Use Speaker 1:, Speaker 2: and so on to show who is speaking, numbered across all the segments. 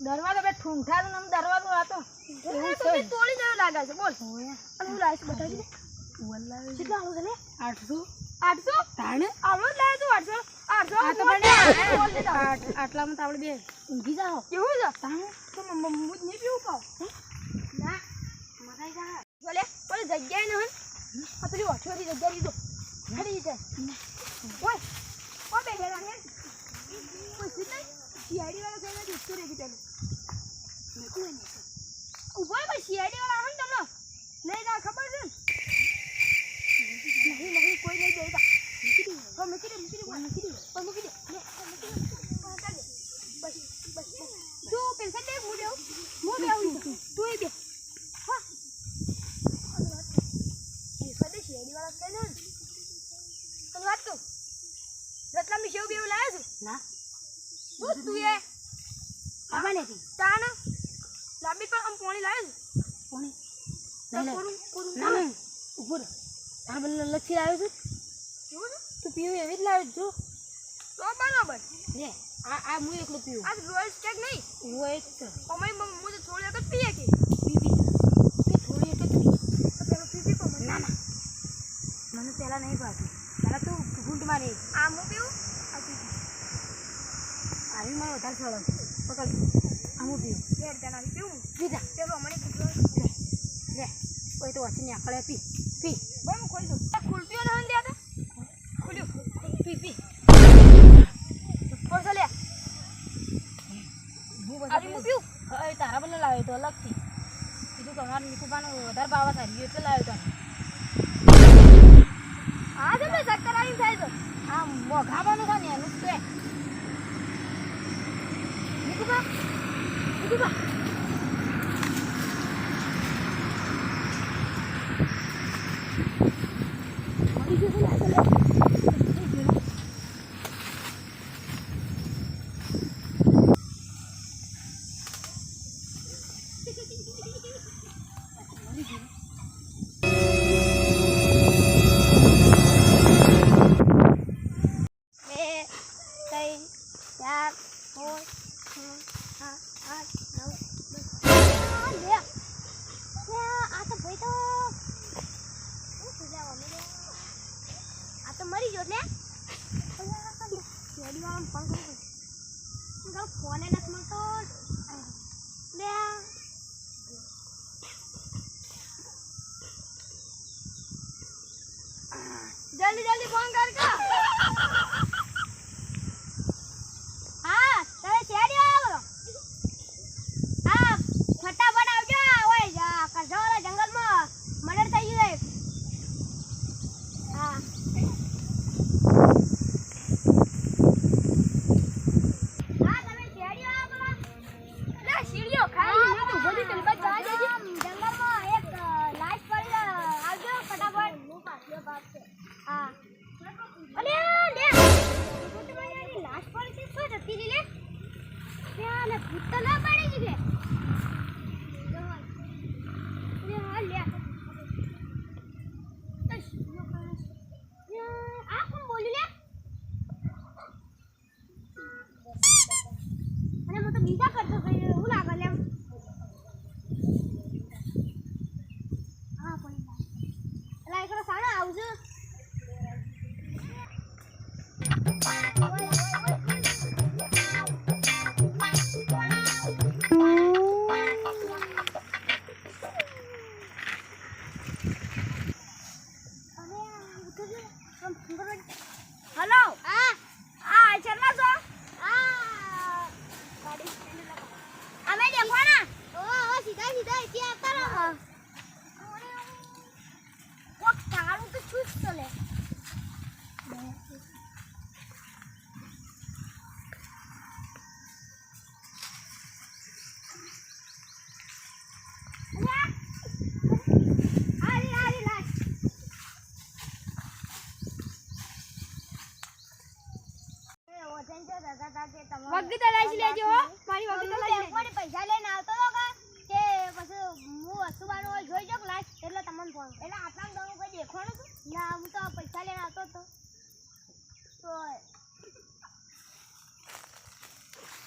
Speaker 1: દરવાજો
Speaker 2: બે
Speaker 1: લાગે છે બોલ અને
Speaker 2: આટલામાં તો આપણે બે
Speaker 1: કેવું છે
Speaker 2: તાણે
Speaker 1: તો મ- મ- હું જ નહીં પીવું કહું
Speaker 2: ના.
Speaker 1: ન હોય આ પેલી જગ્યા લીધો. ખરી છે ઓય ઓ બે હેરા હે કોઈ સીટ નહીં સીઆઈડી વાળા થઈને દૂધતો રહી પેલું ઊભો ભાઈ સીઆઈડી વાળા આવે ને તમને લઈ જા ખબર છે ને નહીં નહીં કોઈ નહીં દેતા મૂકી દે મૂકી દે મૂકી દે મૂકી દે લે, મૂકી દે હા, ચાલ દે. બસ બસ બસ તું પેન્શન દે હું દેવું હું દેવું છું. તું એ દે હા સ્વદેશી શેરડી વાળા છે ને તને વાત કહું રતલામી સેવ બેવ લાવ્યો છું?
Speaker 2: ના.
Speaker 1: શું તું એ?
Speaker 2: આવા નથી
Speaker 1: તાણ? લાંબી પણ આમ પોણી
Speaker 2: કોને
Speaker 1: છું? પોણી?
Speaker 2: ના ના. ઊભો રહો. તાર બદલે લચ્છી લાવ્યો છું?
Speaker 1: જોવું
Speaker 2: તું પીવું એવી જ લાયો છું
Speaker 1: તો બરાબર.
Speaker 2: ને આ આ હું એકલો પીવું.
Speaker 1: આ રોયલ સ્ટેક નહીં?
Speaker 2: હું એક છે.
Speaker 1: અમારી મમ્મી મુझे થોડી વખત પીએ કે?
Speaker 2: પી પી. થોડી એક જ પી.
Speaker 1: તો પેલો પી પી
Speaker 2: ના ના. મને પેલા નહીં પાડતું પહેલા મારી.
Speaker 1: આ હું પીવું? આ
Speaker 2: આવી મને વધારે સરળ પકડ. આ હું પીવું.
Speaker 1: ઘેર જણાવી પીવું?
Speaker 2: પીધા
Speaker 1: ચલો મને
Speaker 2: લે. લે. કોઈ તો ને આકળે પી. પી.
Speaker 1: બમ હું ખોલી દઉં. આ હોય ને ત્યાં ખુલ્યું.
Speaker 2: પી પી.
Speaker 1: કોણ લે.
Speaker 2: હું
Speaker 1: આવી હું પીવું?
Speaker 2: તારા બને લાવ્યો તો અલગથી. કીધું તમારે મીઠું પાનું વધારે બાવા થાય. એટલે લાવ્યો તો.
Speaker 1: હા છે ને ચક્કર આવીને થાય તો.
Speaker 2: આ મોઘાવાનું છે ને એનું તે
Speaker 1: નીકુબા નીકુબા
Speaker 2: આ તો
Speaker 1: મરી ગયો લે શેરડીવાળાને ફોન કરું ફોને નથી મળતો લે જલ્દી જલ્દી ફોન કર વગીતા લઈ લેજો મારી વગીતા લઈ લેજો. પૈસા લઈને આવતો તો કે પછી હું વસ્તુ બાનો જોઈ જો ક્લાસ એટલે તમને ફોન એટલે આટલા દવાનું કોઈ દેખવાનું હતું ના હું તો પૈસા લઈને આવતો હતો તો.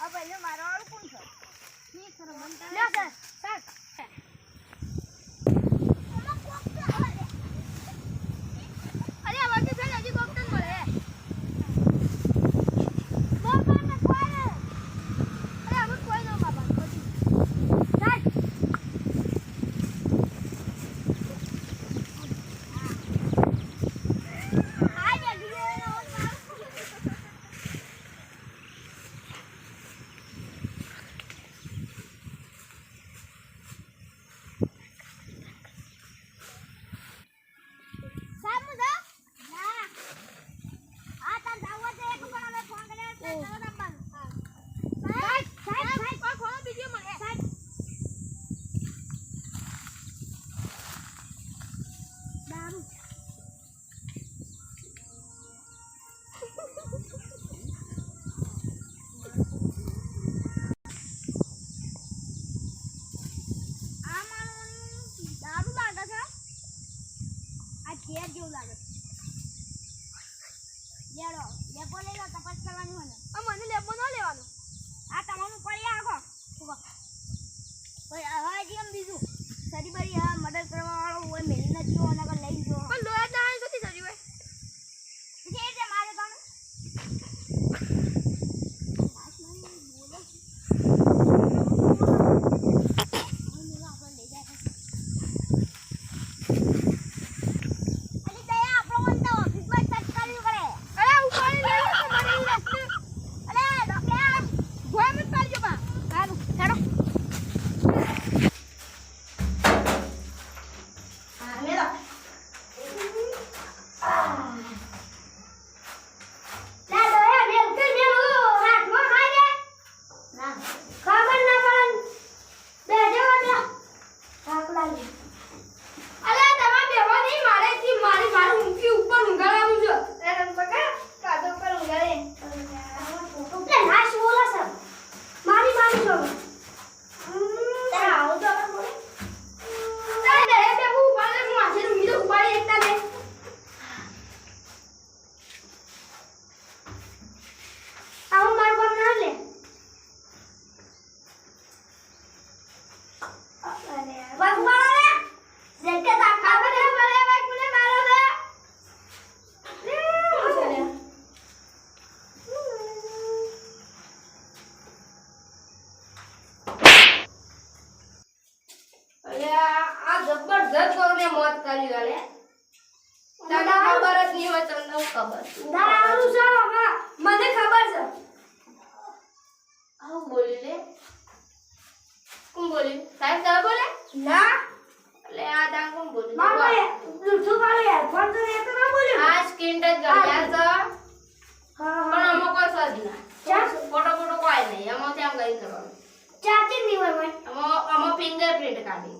Speaker 1: આ ભાઈ મારો વાળું કોણ છે? ઠીક સર મને ના સર. સર. 哦 હોય મેલી નથી જો નકર લઈ જો પણ લોયા ના આવી નથી સરી ભાઈ જે રીતે મારે તમે અલી દયા આપણો મન તો ઓફિસમાં જ સર્ચ કરવી પડે અરે ઉપાડી લે તો મને ઈ રસ્તે અરે ડોક્ટર ગોય મત પાડજો બા સારું ચાલો હા મેલો લા દયા મેલ કે મેલ હાથમાં ખાઈ દે ના ખબર ના પડે બેજો ને થાક લાગી અલે તમારે બેવા નહીં મારે થી મારી મારું ઊંઘી ઉપર ઊંઘાડવાનું છે એ રંગ પકા કાદો પર ઊંઘાડે લે નાશ બોલો સર મારી મારી જો તારા આવો તો આપણે બોલે તારે દે બે હું ઉપાડે હું આજે ઊંઘી તો ઉપાડી એકતા દે આવું મારું કામ ના લે બસ મારો રે જેકે તા ખાબે દે ભલે ભાઈ કોને મારો દે રે
Speaker 3: અલે આ જબરજસ્ત કોને મોત કરી અલે? તને ખબર જ નહીં હોય તમને હું ખબર
Speaker 1: દારૂ મને ખબર છે.
Speaker 3: આવું બોલી લે. કોણ બોલ્યું? સાહેબ તમે બોલે?
Speaker 1: ના.
Speaker 3: એટલે આ તા કોણ બોલ્યું?
Speaker 1: મારો દૂધું મારો હેડફોન તો એ તો ના બોલ્યો
Speaker 3: આ સ્ક્રીન ટચ છે? પણ આમાં કોઈ સજ ના. ફોટો ફોટો કોઈ નહીં એમાં તેમ કઈ કરવાનું.
Speaker 1: ચાર્જિંગ નહીં હોય મને
Speaker 3: આમાં આમાં ફિંગરપ્રિન્ટ કાઢી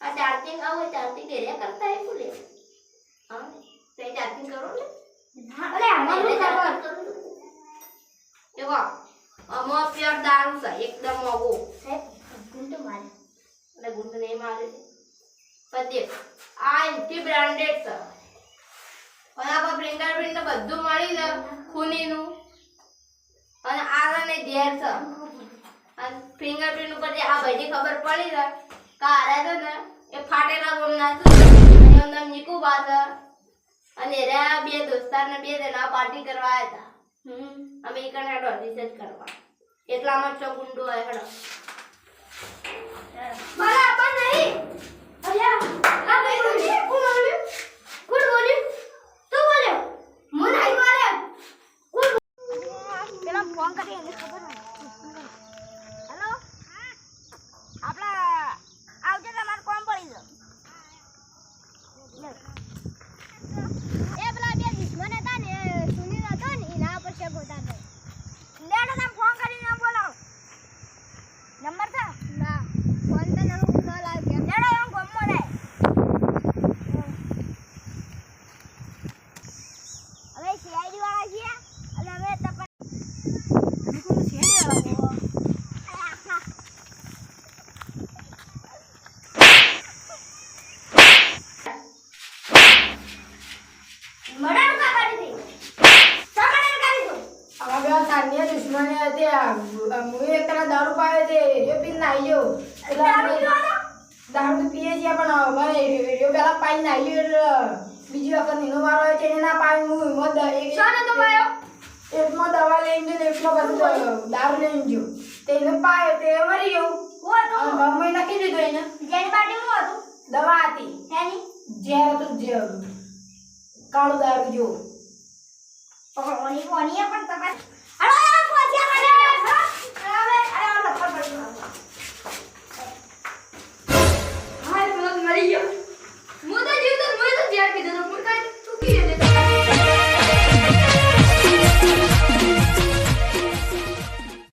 Speaker 3: આ ચાર્જિંગ આવું ચાર્જિંગ એરિયા કરતા હે ફૂલે હા તે ચાર્જિંગ કરો ને.
Speaker 1: અરે આમાં શું ખબર
Speaker 3: અમો આમાં પ્યોર દારૂ છે એકદમ મોગો
Speaker 1: સાહેબ ગુંડ મારે.
Speaker 3: એટલે ગુંડ નહીં મારે. પદ્ય આ એમથી બ્રાન્ડેડ છે. અને આપણે ફિંગરપ્રિન્ટ બધું મળી જાય ખૂનીનું. અને આ ને ઝેર છે. ફિંગરપ્રિન્ટ ઉપર જે આ બધી ખબર પડી ને કારે તો ને એ ફાટેલા ગોમના અને અંદર નીકુ બાદ અને રે બે દોસ્તાર ને બે જણા પાર્ટી કરવા આવ્યા હતા અમે એક હેડો રિસર્ચ કરવા. એટલામાં ચો ગુંડો હેડો
Speaker 1: આપા નહીં અલ્યા આ નહીં બોલ્યું કોણ બોલ્યું કોણ બોલ્યું તું બોલ્યો મને નહીં મારે કોણ પેલા ફોન કરી એને ખબર હેલો આપણા આવજે તમારે કોમ પડી ગયો એ પેલા બે દુશ્મન હતા ને સુનીલ હતો ને એના પર છે ગોતા લેડો તમે ફોન કરીને બોલાવો નંબર છે ના ફોન તો નવો ન લાગ્યો લેડો એમ ગમો રે હવે સીઆઈડી વાળા છીએ અને હવે તપાસ મર્ડર કા કરી દી સમડર કરી દો
Speaker 4: આમાં બે સાન્ય દુશ્મની હતી આ હું એક તને દારૂ પાવે છે એ પીને નાઈ ગયો એટલે
Speaker 1: દારૂ
Speaker 4: અમે
Speaker 1: પીવાનો?
Speaker 4: દારૂ તો પીએ છીએ પણ અમારે એ પેલા પાઈ ના ગયો બીજી વખત નીનો મારો હોય છે એના ના પાવી હું એમાં દ- એક
Speaker 1: શાને તો પાયો?
Speaker 4: એકમાં દવા લઈને ને એકમાં બધું દારૂ લઈને જો તેનો પાયો તે મરી ગયો
Speaker 1: હું હતું
Speaker 4: મમ્મી નાખી દીધો એને
Speaker 1: જેની પાટી હું હતું
Speaker 4: દવા હતી
Speaker 1: એની
Speaker 4: ઝેર હતું ઝેર કાળો દારૂ જેવો
Speaker 1: ઓની ઓની પણ તપાસ